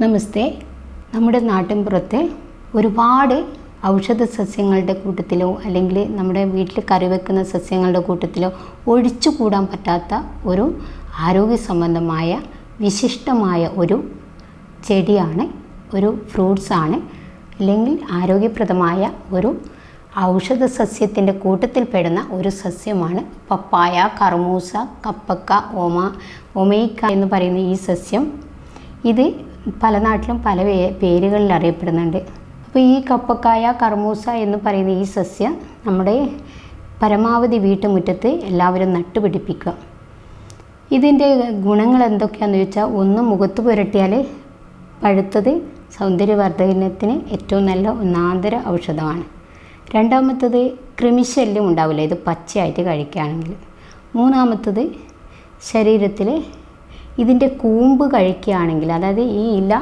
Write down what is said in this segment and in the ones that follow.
നമസ്തേ. നമ്മുടെ നാട്ടിൻപുറത്തെ ഒരുപാട് ഔഷധ സസ്യങ്ങളുടെ കൂട്ടത്തിലോ അല്ലെങ്കിൽ നമ്മുടെ വീട്ടിൽ കറി വെക്കുന്ന സസ്യങ്ങളുടെ കൂട്ടത്തിലോ ഒഴിച്ചു കൂടാൻ പറ്റാത്ത ഒരു ആരോഗ്യ സംബന്ധമായ വിശിഷ്ടമായ ഒരു ചെടിയാണ് ഒരു ഫ്രൂട്ട്സാണ് അല്ലെങ്കിൽ ആരോഗ്യപ്രദമായ ഒരു ഔഷധ സസ്യത്തിന്റെ കൂട്ടത്തിൽപ്പെടുന്ന ഒരു സസ്യമാണ് പപ്പായ കർമൂസ കപ്പക്ക ഓമ ഒമേക്ക എന്ന് പറയുന്ന ഈ സസ്യം. ഇത് പല നാട്ടിലും പല പേരുകളിൽ അറിയപ്പെടുന്നുണ്ട്. അപ്പോൾ ഈ കപ്പക്കായ കർമൂസ എന്ന് പറയുന്ന ഈ സസ്യം നമ്മുടെ പരമാവധി വീട്ടുമുറ്റത്ത് എല്ലാവരും നട്ടുപിടിപ്പിക്കുക. ഇതിന്റെ ഗുണങ്ങൾ എന്തൊക്കെയാണെന്ന് ചോദിച്ചാൽ ഒന്ന് മുഖത്ത് പുരട്ടിയാൽ പഴുത്തത് സൗന്ദര്യവർദ്ധനത്തിന് ഏറ്റവും നല്ല ഒന്നാന്തര ഔഷധമാണ്. രണ്ടാമത്തത് കൃമിശല്യം ഉണ്ടാവില്ല. ഇത് പച്ചയായിട്ട് കഴിക്കുകയാണെങ്കിൽ. മൂന്നാമത്തത് ശരീരത്തിൽ ഇതിന്റെ കൂമ്പ് കഴിക്കുകയാണെങ്കിൽ അതായത് ഈ ഇല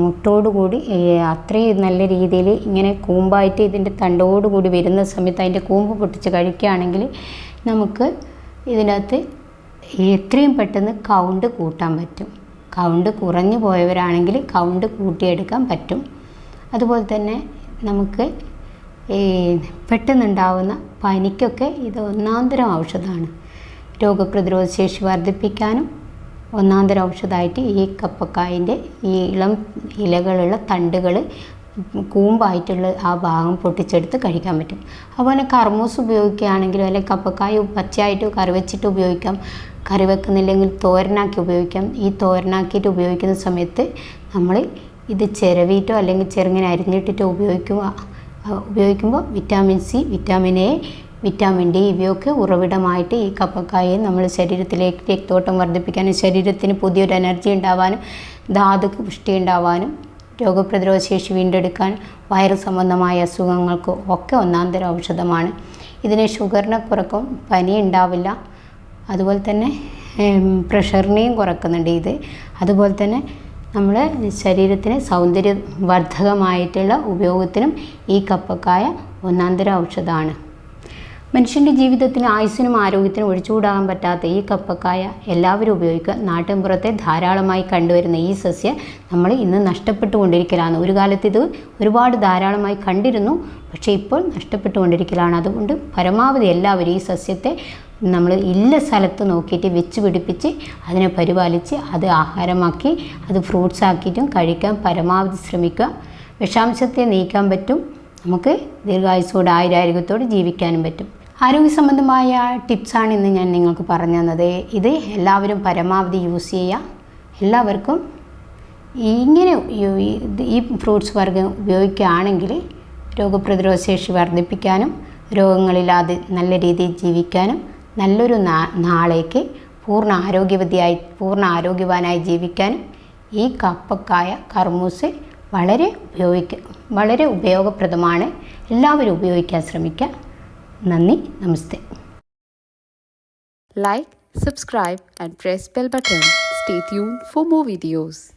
മുട്ടോടുകൂടി അത്രയും നല്ല രീതിയിൽ ഇങ്ങനെ കൂമ്പായിട്ട് ഇതിന്റെ തണ്ടോടുകൂടി വരുന്ന സമയത്ത് അതിന്റെ കൂമ്പ് പൊട്ടിച്ച് കഴിക്കുകയാണെങ്കിൽ നമുക്ക് ഇതിനകത്ത് എത്രയും പെട്ടെന്ന് കൗണ്ട് കൂട്ടാൻ പറ്റും. കൗണ്ട് കുറഞ്ഞു പോയവരാണെങ്കിൽ കൗണ്ട് കൂട്ടിയെടുക്കാൻ പറ്റും. അതുപോലെ തന്നെ നമുക്ക് ഈ പെട്ടെന്നുണ്ടാവുന്ന പനിക്കൊക്കെ ഇത് ഒന്നാന്തരം ഔഷധമാണ്. രോഗപ്രതിരോധ ശേഷി വർദ്ധിപ്പിക്കാനും ഒന്നാന്തരം ഔഷധമായിട്ട് ഈ കപ്പക്കായന്റെ ഈ ഇളം ഇലകളുള്ള തണ്ടുകൾ കൂമ്പായിട്ടുള്ള ആ ഭാഗം പൊട്ടിച്ചെടുത്ത് കഴിക്കാൻ പറ്റും. അതുപോലെ കർമൂസ് ഉപയോഗിക്കുകയാണെങ്കിലും അല്ലെങ്കിൽ കപ്പക്കായ പച്ചയായിട്ട് കറി വെച്ചിട്ട് ഉപയോഗിക്കാം. കറി വെക്കുന്നില്ലെങ്കിൽ തോരനാക്കി ഉപയോഗിക്കാം. ഈ തോരനാക്കിയിട്ട് ഉപയോഗിക്കുന്ന സമയത്ത് നമ്മൾ ഇത് ചിരവിയിട്ടോ അല്ലെങ്കിൽ ചെറുങ്ങനെ അരിഞ്ഞിട്ടിട്ടോ ഉപയോഗിക്കുക. ഉപയോഗിക്കുമ്പോൾ vitamin C vitamin A vitamin D ഇവയൊക്കെ ഉറവിടമായിട്ട് ഈ കപ്പക്കായെ നമ്മൾ ശരീരത്തിലേക്ക് രക്തോട്ടം വർദ്ധിപ്പിക്കാനും ശരീരത്തിന് പുതിയൊരു എനർജി ഉണ്ടാവാനും ധാതുക്ക് പുഷ്ടി ഉണ്ടാവാനും രോഗപ്രതിരോധ ശേഷി വീണ്ടെടുക്കാൻ വയറു സംബന്ധമായ അസുഖങ്ങൾക്ക് ഒക്കെ ഒന്നാന്തരം ഔഷധമാണ്. ഇതിന് ഷുഗറിനെ കുറക്കും പനി ഉണ്ടാവില്ല. അതുപോലെ തന്നെ പ്രഷറിനെയും കുറക്കുന്നുണ്ട് ഇത്. അതുപോലെ തന്നെ നമ്മുടെ ശരീരത്തിന് സൗന്ദര്യവർദ്ധകമായിട്ടുള്ള ഉപയോഗത്തിനും ഈ കപ്പക്കായ ഒന്നാന്തര ഔഷധമാണ്. മനുഷ്യന്റെ ജീവിതത്തിന് ആയുസ്സിനും ആരോഗ്യത്തിനും ഒഴിച്ചുകൂടാൻ പറ്റാത്ത ഈ കപ്പക്കായ എല്ലാവരും ഉപയോഗിക്കുക. നാട്ടിൻപുറത്തെ ധാരാളമായി കണ്ടുവരുന്ന ഈ സസ്യം നമ്മൾ ഇന്ന് നഷ്ടപ്പെട്ടുകൊണ്ടിരിക്കലാണ്. ഒരു കാലത്ത് ഇത് ഒരുപാട് ധാരാളമായി കണ്ടിരുന്നു പക്ഷേ ഇപ്പോൾ നഷ്ടപ്പെട്ടുകൊണ്ടിരിക്കലാണ്. അതുകൊണ്ട് പരമാവധി എല്ലാവരും ഈ സസ്യത്തെ നമ്മൾ ഇല്ല സ്ഥലത്ത് നോക്കിയിട്ട് വെച്ച് പിടിപ്പിച്ച് അതിനെ പരിപാലിച്ച് അത് ആഹാരമാക്കി അത് ഫ്രൂട്ട്സ് ആക്കിയിട്ടും കഴിക്കാൻ പരമാവധി ശ്രമിക്കുക. വിഷാംശത്തെ നീക്കാൻ പറ്റും. നമുക്ക് ദീർഘായുസോടെ ആയുരാരോഗ്യത്തോടെ ജീവിക്കാനും പറ്റും. ആരോഗ്യ സംബന്ധമായ ടിപ്സാണ് ഇന്ന് ഞാൻ നിങ്ങൾക്ക് പറഞ്ഞു തന്നത്. ഇത് എല്ലാവരും പരമാവധി യൂസ് ചെയ്യുക. എല്ലാവർക്കും ഇങ്ങനെ ഈ- ഫ്രൂട്ട്സ് വർഗം ഉപയോഗിക്കുകയാണെങ്കിൽ രോഗപ്രതിരോധ ശേഷി വർദ്ധിപ്പിക്കാനും രോഗങ്ങളില്ലാതെ നല്ല രീതിയിൽ ജീവിക്കാനും നല്ലൊരു നാളേക്ക് പൂർണ ആരോഗ്യവതിയായി പൂർണ ആരോഗ്യവാനായി ജീവിക്കാനും ഈ കപ്പക്കായ കർമൂസ് വളരെ ഉപയോഗിക്കുക വളരെ ഉപയോഗപ്രദമാണ്. എല്ലാവരും ഉപയോഗിക്കാൻ ശ്രമിക്കുക. നന്ദി നമസ്തേ Like, subscribe, and press bell button. Stay tuned for more videos.